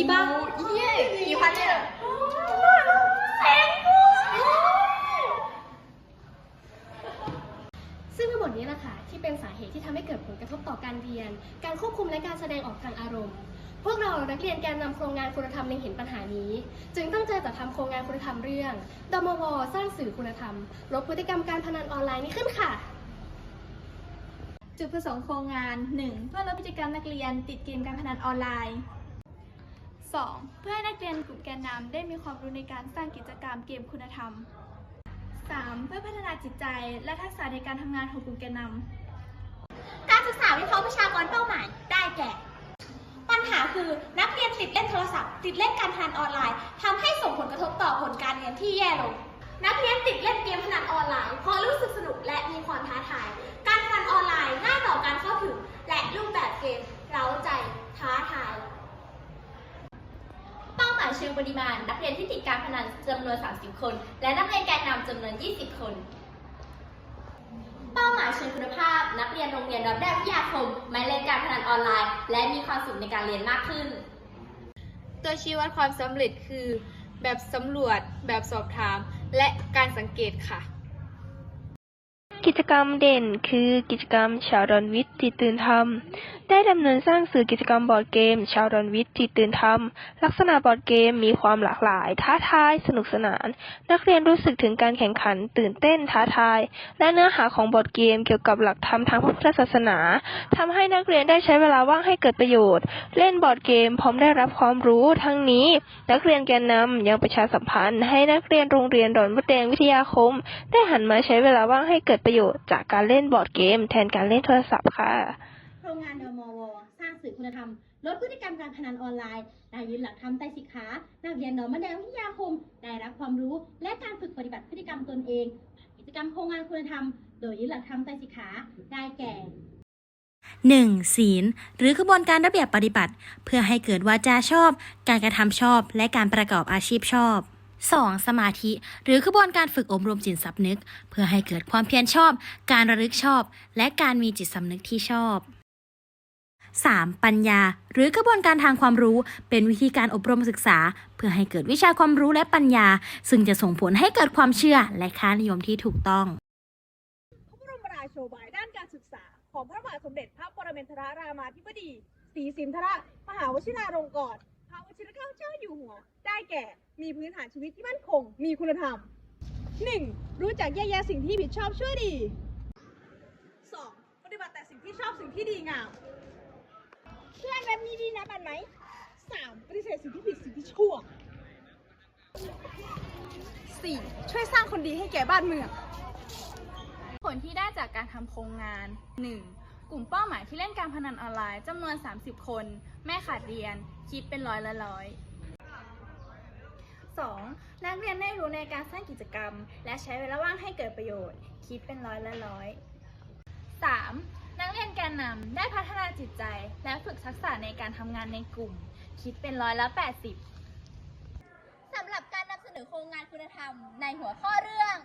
一八一月一八月。ซึ่งทั้งหมดนี้แหละค่ะที่เป็นสาเหตุที่ทำให้เกิดผลกระทบต่อการเรียน การควบคุมและการแสดงออกทางอารมณ์ พวกเรานักเรียนแกนนำโครงงานคุณธรรมในเห็นปัญหานี้ จึงตั้งใจจัทำโครงงานคุณธรรมเรื่องดมวสร้างสื่อคุณธรรมลดพฤติกรรมการพนันออนไลน์นี้ขึ้นค่ะจุดประสงค์โครงงาน 1. เพื่อลดพฤติกรรมนักเรียนติดเกมการพนันออนไลน์ 2. เพื่อให้นักเรียนกลุ่มแกนนำได้มีความรู้ในการสร้างกิจกรรมเกมคุณธรรม 3. เพื่อพัฒนาจิตใจและทักษะในการทำงานของกลุ่มแกนนำการศึกษาวิเคราะห์ประชากรเป้าหมายได้แก่ ปัญหาคือนักเรียนติดเล่นโทรศัพท์ ติดเล่นการพนันออนไลน์ทำให้ส่งผลกระทบต่อผลการเรียนที่แย่ลง นักเรียนติดเล่นเกมพนันออนไลน์เพราะรู้สึกสนุกและมีความท้าทาย การพนันออนไลน์ง่ายต่อการเข้าถึงและรูปแบบเกมเร้าใจท้าทาย เชิงปริมาณ นักเรียนที่ติดการพนันจำนวน 30 คน และนักเรียนแกนนำจำนวน 20 คน เป้าหมายเชิงคุณภาพ นักเรียนโรงเรียนรับได้วิทยาคมไม่เล่นการพนันออนไลน์ และมีความสุขในการเรียนมากขึ้น ตัวชี้วัดความสำเร็จคือ แบบสำรวจ แบบสอบถาม และการสังเกตค่ะ กิจกรรมเด่นคือกิจกรรมชาวดอนวิทย์จิตตื่นธรรม ได้ดำเนินสร้างสื่อกิจกรรมบอร์ดเกม ชาวดอนวิทย์จิตตื่นธรรม ลักษณะบอร์ดเกมมีความหลากหลาย ท้าทาย สนุกสนาน นักเรียนรู้สึกถึงการแข่งขัน ตื่นเต้นท้าทาย และเนื้อหาของบอร์ดเกมเกี่ยวกับหลักธรรมทางพระพุทธศาสนาทำให้นักเรียนได้ใช้เวลาว่างให้เกิดประโยชน์ เล่นบอร์ดเกมพร้อมได้รับความรู้ทั้งนี้ นักเรียนแกนนำยังประชาสัมพันธ์ ให้นักเรียนโรงเรียนดอนมดแดงวิทยาคม ได้หันมาใช้เวลาว่างให้เกิดประโยชน์จากการเล่นบอร์ดเกม แทนการเล่นโทรศัพท์ค่ะ โครงงานดมว สร้างสื่อคุณธรรม ลดพฤติกรรมการพนันออนไลน์ได้ยึดหลักธรรมไตรสิกขานักเรียนหนอมะแดงวิทยาคม ได้รับความรู้ และการฝึกปฏิบัติพฤติกรรมตนเองกิจกรรมโครงงานคุณธรรม โดยยึดหลักธรรมไตรสิกขาได้แก่ 1. ศีล หรือกระบวนการระเบียบปฏิบัติ เพื่อให้เกิดวาจาชอบ การกระทำชอบ และการประกอบอาชีพชอบ 2. สมาธิ หรือกระบวนการฝึกอบรมจิตสำนึก เพื่อให้เกิดความเพียรชอบ การระลึกชอบ และการมีจิตสำนึกที่ชอบ 3. ปัญญา หรือกระบวนการทางความรู้ เป็นวิธีการอบรมศึกษา เพื่อให้เกิดวิชาความรู้และปัญญา ซึ่งจะส่งผลให้เกิดความเชื่อและค่านิยมที่ถูกต้องพระบรมราโชบายด้านการศึกษา ของพระบาทสมเด็จพระปรมินทรรามาธิบดีศรีสินธรมหาวชิราลงกรณ์ พระวชิรเกล้าเจ้าอยู่หัว ได้แก่ มีพื้นฐานชีวิตที่มั่นคง มีคุณธรรม 1. รู้จักแยกแยะสิ่งที่ผิดชอบชั่วดี 2. ปฏิบัติแต่สิ่งที่ชอบสิ่งที่ดีงามเพื่อนแบบนี้ดีนะบันไหม 3. ปฏิเสธสิ่งที่ผิดสิ่งที่ชั่ว 4. ช่วยสร้างคนดีให้แก่บ้านเมือง ผลที่ได้จากการทำโครงงาน 1. กลุ่มเป้าหมายที่เล่นการพนันออนไลน์จำนวน 30 คนไม่ขาดเรียน คิดเป็นร้อยละร้อย 2. นักเรียนได้รู้ในการสร้างกิจกรรม และใช้เวลาว่างให้เกิดประโยชน์ คิดเป็นร้อยละร้อย 3. นักเรียนแกนนำได้พัฒนาจิตใจ และฝึกทักษะในการทำงานในกลุ่ม คิดเป็นร้อยละ 80สำหรับการนำเสนอโครงงานคุณธรรมในหัวข้อเรื่อง